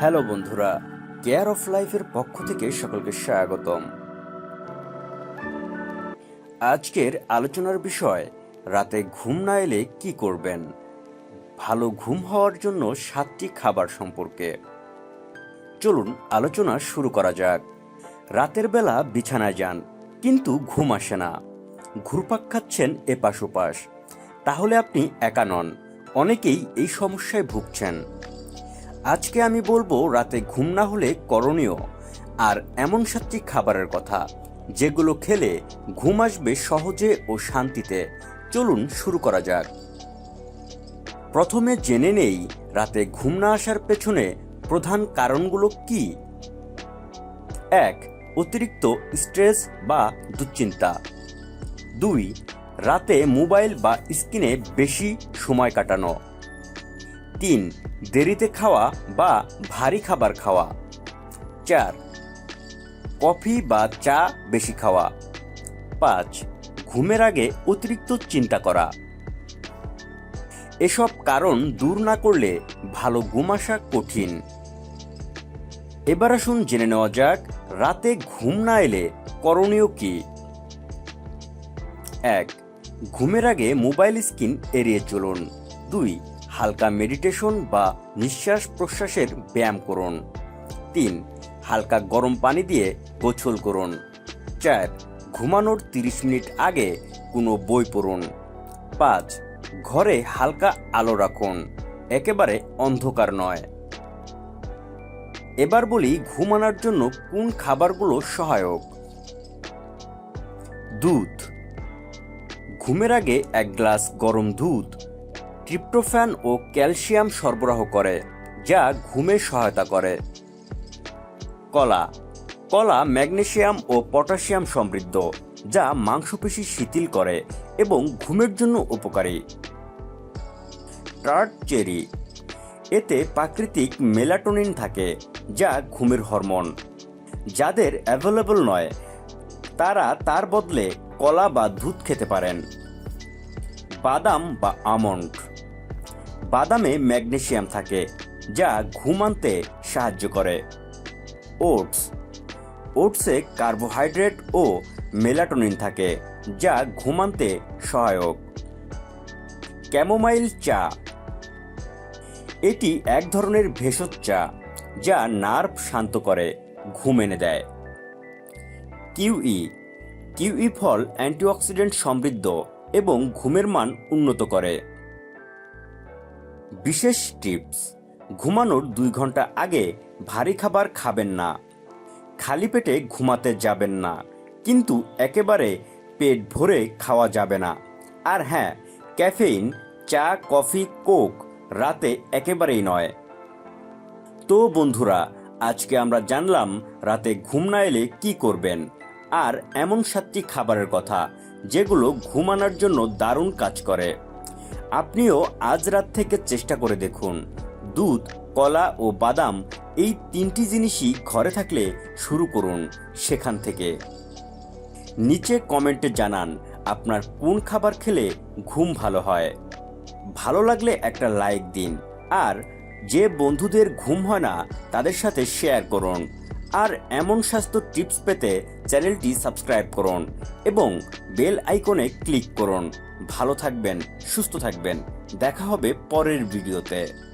Hello বন্ধুরা, care of লাইফের পক্ষ থেকে সকলকে স্বাগতম। আজকের আলোচনার বিষয়, রাতে ঘুম না এলে কি করবেন? ভালো ঘুম হওয়ার জন্য সাতটি খাবার সম্পর্কে। চলুন আলোচনা শুরু করা যাক। রাতের বেলা বিছানায় যান, কিন্তু ঘুম আসে না। ঘুরপাক খাচ্ছেন এপাশ ওপাশ। তাহলে আপনি একা নন, অনেকেই এই সমস্যায় ভুগছেন। আজকে আমি বলব রাতে ঘুম না হলে করণীয়। আর এমন সাতটি খাবারের কথা, যেগুলো খেলে ঘুম আসবে সহজে ও শান্তিতে। চলুন শুরু করা যাক। প্রথমে জেনে নেই রাতে ঘুম না আসার পেছনে প্রধান কারণগুলো কি? এক, অতিরিক্ত স্ট্রেস বা দুশ্চিন্তা। দুই, রাতে মোবাইল বা স্ক্রিনে বেশি সময় কাটানো। তিন, দেরিতে খাওয়া বা ভারী খাবার খাওয়া। চার, কফি বা চা বেশি খাওয়া। পাঁচ, ঘুমের আগে অতিরিক্ত চিন্তা করা। এসব কারণ দূর না করলে ভালো ঘুম আসা কঠিন। এবার আসুন জেনে নেওয়া যাক, রাতে ঘুম না এলে করণীয় কি? এক, ঘুমের আগে মোবাইল স্ক্রিন এড়িয়ে চলুন। দুই হালকা মেডিটেশন বা নিঃশ্বাস প্রশ্বাসের ব্যায়াম করুন। তিন, হালকা গরম পানি দিয়ে গোছল করুন। চার, ঘুমানোর তিরিশ মিনিট আগে কোনো বই পড়ুন। পাঁচ, ঘরে হালকা আলো রাখুন। একেবারে অন্ধকার নয়। এবার বলি ঘুমানোর জন্য কোন খাবারগুলো সহায়ক? দুধ। ঘুমের আগে এক গ্লাস গরম দুধ ট্রিপ্টোফ্যান ও ক্যালসিয়াম সরবরাহ করে, যা ঘুমে সহায়তা করে। কলা। কলা ম্যাগনেসিয়াম ও পটাশিয়াম সমৃদ্ধ, যা মাংসপেশি শিথিল করে এবং ঘুমের জন্য উপকারী। Tart cherry. এতে প্রাকৃতিক মেলাটোনিন থাকে, যা ঘুমের হরমোন। যাদের অ্যাভেলেবল নয়, তারা তার বদলে কলা বা দুধ খেতে পারেন। বাদাম বা আমন্ড। বাদামে ম্যাগনেশিয়াম থাকে, যা ঘুম আনতে সাহায্য করে। ওটস। ওটসে কার্বোহাইড্রেট ও মেলাটোনিন থাকে, যা ঘুমান্তে সহায়ক। ক্যামোমাইল চা। এটি এক ধরনের ভেষজ চা, যা নার্ভ শান্ত করে, ঘুম এনে দেয়। কিউই। কিউই ফল অ্যান্টিঅক্সিডেন্ট সমৃদ্ধ এবং ঘুমের মান উন্নত করে। বিশেষ টিপস। ঘুমানোর দুই ঘণ্টা আগে ভারী খাবার খাবেন না। খালি পেটে ঘুমাতে যাবেন না। কিন্তু একেবারে পেট ভরে খাওয়া যাবে না। আর হ্যাঁ ক্যাফেইন, চা, কফি, কোক রাতে একেবারেই নয়। তো বন্ধুরা, আজকে আমরা জানলাম রাতে ঘুম না এলে কি করবেন। আর এমন সাতটি খাবারের কথা, যেগুলো ঘুমানোর জন্য দারুণ কাজ করে। আপনিও আজ রাত থেকে চেষ্টা করে দেখুন। দুধ, কলা ও বাদাম এই তিনটি জিনিসই ঘরে থাকলে শুরু করুন সেখান থেকে। নিচে কমেন্টে জানান, আপনার কোন খাবার খেলে ঘুম ভালো হয়? ভালো লাগলে একটা লাইক দিন, আর যে বন্ধুদের ঘুম হয় না, তাদের সাথে শেয়ার করুন। আর এমন স্বাস্থ্য টিপস পেতে চ্যানেলটি সাবস্ক্রাইব করুন এবং বেল আইকনে ক্লিক করুন। ভালো থাকবেন, সুস্থ থাকবেন। দেখা হবে পরের ভিডিওতে।